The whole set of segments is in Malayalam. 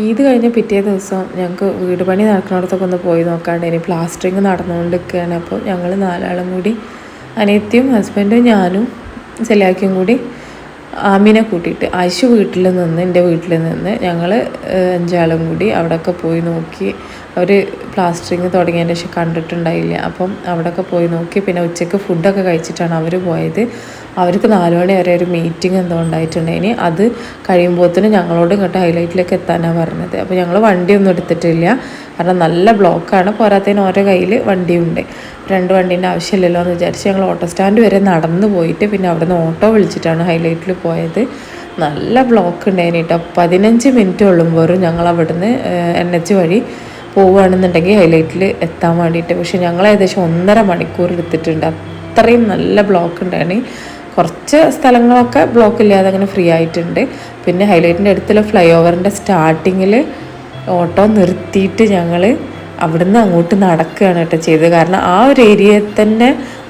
ഈദ് കഴിഞ്ഞ പിറ്റേ ദിവസം ഞങ്ങൾക്ക് വീട് പണി നടക്കുന്നിടത്തൊക്കെ ഒന്ന് പോയി നോക്കാണ്ട് ഇനി പ്ലാസ്റ്ററിങ് നടന്നുകൊണ്ടിരിക്കുകയാണ് അപ്പോൾ ഞങ്ങൾ നാലാളും കൂടി അനിയത്തിയും ഹസ്ബൻഡും ഞാനും ചെല്ലാക്കിയും കൂടി ആമിനെ കൂട്ടിയിട്ട് ആശു വീട്ടിൽ നിന്ന് എന്റെ വീട്ടിൽ നിന്ന് ഞങ്ങൾ അഞ്ചാളും കൂടി അവിടെയൊക്കെ പോയി നോക്കി. അവർ പ്ലാസ്റ്ററിങ് തുടങ്ങിയതിന് ശേഷം കണ്ടിട്ടുണ്ടായില്ല. അപ്പം അവിടെയൊക്കെ പോയി നോക്കി. പിന്നെ ഉച്ചയ്ക്ക് ഫുഡൊക്കെ കഴിച്ചിട്ടാണ് അവർ പോയത്. അവർക്ക് നാല് മണി വരെ ഒരു മീറ്റിംഗ് എന്തോ ഉണ്ടായിട്ടുണ്ടായിന് അത് കഴിയുമ്പോഴത്തേനും ഞങ്ങളോട് ഇങ്ങോട്ട് ഹൈലൈറ്റിലേക്ക് എത്താനാണ് പറഞ്ഞത്. അപ്പോൾ ഞങ്ങൾ വണ്ടിയൊന്നും എടുത്തിട്ടില്ല. കാരണം നല്ല ബ്ലോക്കാണ്. പോരാത്തതിന് ഓരോ കയ്യിൽ വണ്ടിയുണ്ട്. രണ്ട് വണ്ടീന്റെ ആവശ്യമില്ലല്ലോ എന്ന് വിചാരിച്ച് ഞങ്ങൾ ഓട്ടോ സ്റ്റാൻഡ് വരെ നടന്നു പോയിട്ട് പിന്നെ അവിടെ നിന്ന് ഓട്ടോ വിളിച്ചിട്ടാണ് ഹൈലൈറ്റിൽ പോയത്. നല്ല ബ്ലോക്ക് ഉണ്ടായിരുന്നു കേട്ടോ. പതിനഞ്ച് മിനിറ്റ് ഉള്ളുമ്പോഴും ഞങ്ങൾ അവിടുന്ന് എൻ എച്ച് വഴി പോവുകയാണെന്നുണ്ടെങ്കിൽ ഹൈലൈറ്റിൽ എത്താൻ വേണ്ടിയിട്ട്. പക്ഷേ ഞങ്ങൾ ഏകദേശം ഒന്നര മണിക്കൂർ എടുത്തിട്ടുണ്ട്. അത്രയും നല്ല ബ്ലോക്ക് ഉണ്ടായിരുന്നു. കുറച്ച് സ്ഥലങ്ങളൊക്കെ ബ്ലോക്ക് ഇല്ലാതെ അങ്ങനെ ഫ്രീ ആയിട്ടുണ്ട്. പിന്നെ ഹൈലൈറ്റിന്റെ അടുത്തുള്ള ഫ്ലൈ ഓവറിന്റെ സ്റ്റാർട്ടിങ്ങിൽ ഓട്ടോ നിർത്തിയിട്ട് ഞങ്ങൾ അവിടുന്ന് അങ്ങോട്ട് നടക്കുകയാണ് കേട്ടോ ചെയ്തത്. കാരണം ആ ഒരു ഏരിയയിൽ തന്നെ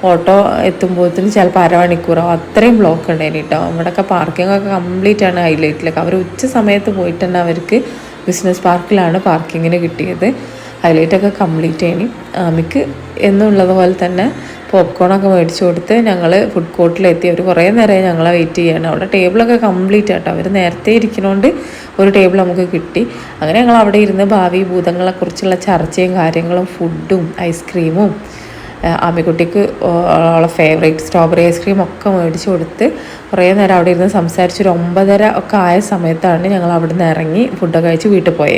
ഓട്ടോ എത്തുമ്പോഴത്തേന് ചിലപ്പോൾ അരമണിക്കൂറോ അത്രയും ബ്ലോക്ക് ഉണ്ടായിരുന്നു കേട്ടോ. അവിടെയൊക്കെ പാർക്കിംഗ് ഒക്കെ കംപ്ലീറ്റ് ആണ് ഹൈലൈറ്റിലൊക്കെ അവർ ഉച്ച സമയത്ത് പോയിട്ട് തന്നെ അവർക്ക് ബിസിനസ് പാർക്കിലാണ് പാർക്കിങ്ങിന് കിട്ടിയത്. ഹൈലൈറ്റൊക്കെ കംപ്ലീറ്റ് ചെയ്യണം. ആമിക്ക് എന്നുള്ളതുപോലെ തന്നെ പോപ്കോണൊക്കെ മേടിച്ചു കൊടുത്ത് ഞങ്ങൾ ഫുഡ് കോർട്ടിലെത്തി അവർ കുറേ നേരമായി ഞങ്ങളെ വെയിറ്റ് ചെയ്യണം. അവിടെ ടേബിളൊക്കെ കംപ്ലീറ്റ് ആട്ടോ. അവർ നേരത്തെ ഇരിക്കുന്നതുകൊണ്ട് ഒരു ടേബിൾ നമുക്ക് കിട്ടി. അങ്ങനെ ഞങ്ങൾ അവിടെ ഇരുന്ന് ഭാവി ഭൂതങ്ങളെക്കുറിച്ചുള്ള ചർച്ചയും കാര്യങ്ങളും ഫുഡും ഐസ്ക്രീമും ആമിക്കുട്ടിക്ക് ഉള്ള ഫേവറേറ്റ് സ്ട്രോബെറി ഐസ്ക്രീം ഒക്കെ മേടിച്ച് കൊടുത്ത് കുറേ നേരം അവിടെ ഇരുന്ന് സംസാരിച്ച് ഒരു ഒമ്പതര ഒക്കെ ആയ സമയത്താണ് ഞങ്ങൾ അവിടെ നിന്ന് ഇറങ്ങി ഫുഡൊക്കെ കഴിച്ച് വീട്ടിൽ പോയത്.